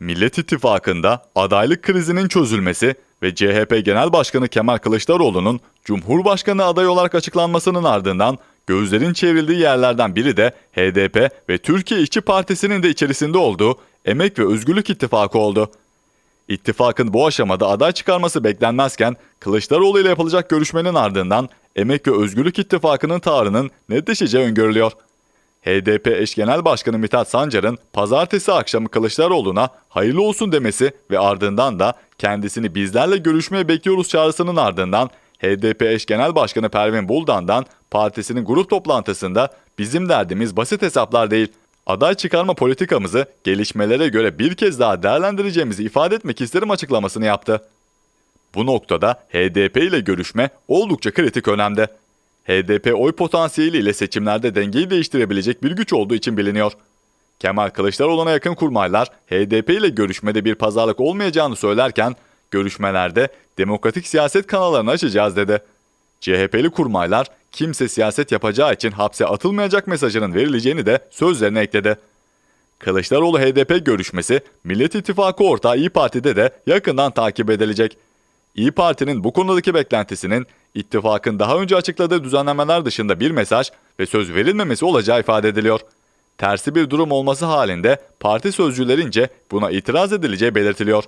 Millet İttifakı'nda adaylık krizinin çözülmesi ve CHP Genel Başkanı Kemal Kılıçdaroğlu'nun Cumhurbaşkanı adayı olarak açıklanmasının ardından gözlerin çevrildiği yerlerden biri de HDP ve Türkiye İşçi Partisi'nin de içerisinde olduğu Emek ve Özgürlük İttifakı oldu. İttifakın bu aşamada aday çıkarması beklenmezken Kılıçdaroğlu ile yapılacak görüşmenin ardından Emek ve Özgürlük İttifakı'nın taarının netleşeceği öngörülüyor. HDP eş genel başkanı Mithat Sancar'ın pazartesi akşamı Kılıçdaroğlu'na hayırlı olsun demesi ve ardından da kendisini bizlerle görüşmeye bekliyoruz çağrısının ardından HDP eş genel başkanı Pervin Buldan'dan partisinin grup toplantısında bizim derdimiz basit hesaplar değil. Aday çıkarma politikamızı gelişmelere göre bir kez daha değerlendireceğimizi ifade etmek isterim açıklamasını yaptı. Bu noktada HDP ile görüşme oldukça kritik önemde. HDP oy potansiyeliyle seçimlerde dengeyi değiştirebilecek bir güç olduğu için biliniyor. Kemal Kılıçdaroğlu'na yakın kurmaylar HDP ile görüşmede bir pazarlık olmayacağını söylerken görüşmelerde demokratik siyaset kanallarını açacağız dedi. CHP'li kurmaylar kimse siyaset yapacağı için hapse atılmayacak mesajının verileceğini de sözlerine ekledi. Kılıçdaroğlu HDP görüşmesi Millet İttifakı ortağı İyi Parti'de de yakından takip edilecek. İyi Parti'nin bu konudaki beklentisinin ittifakın daha önce açıkladığı düzenlemeler dışında bir mesaj ve söz verilmemesi olacağı ifade ediliyor. Tersi bir durum olması halinde parti sözcülerince buna itiraz edileceği belirtiliyor.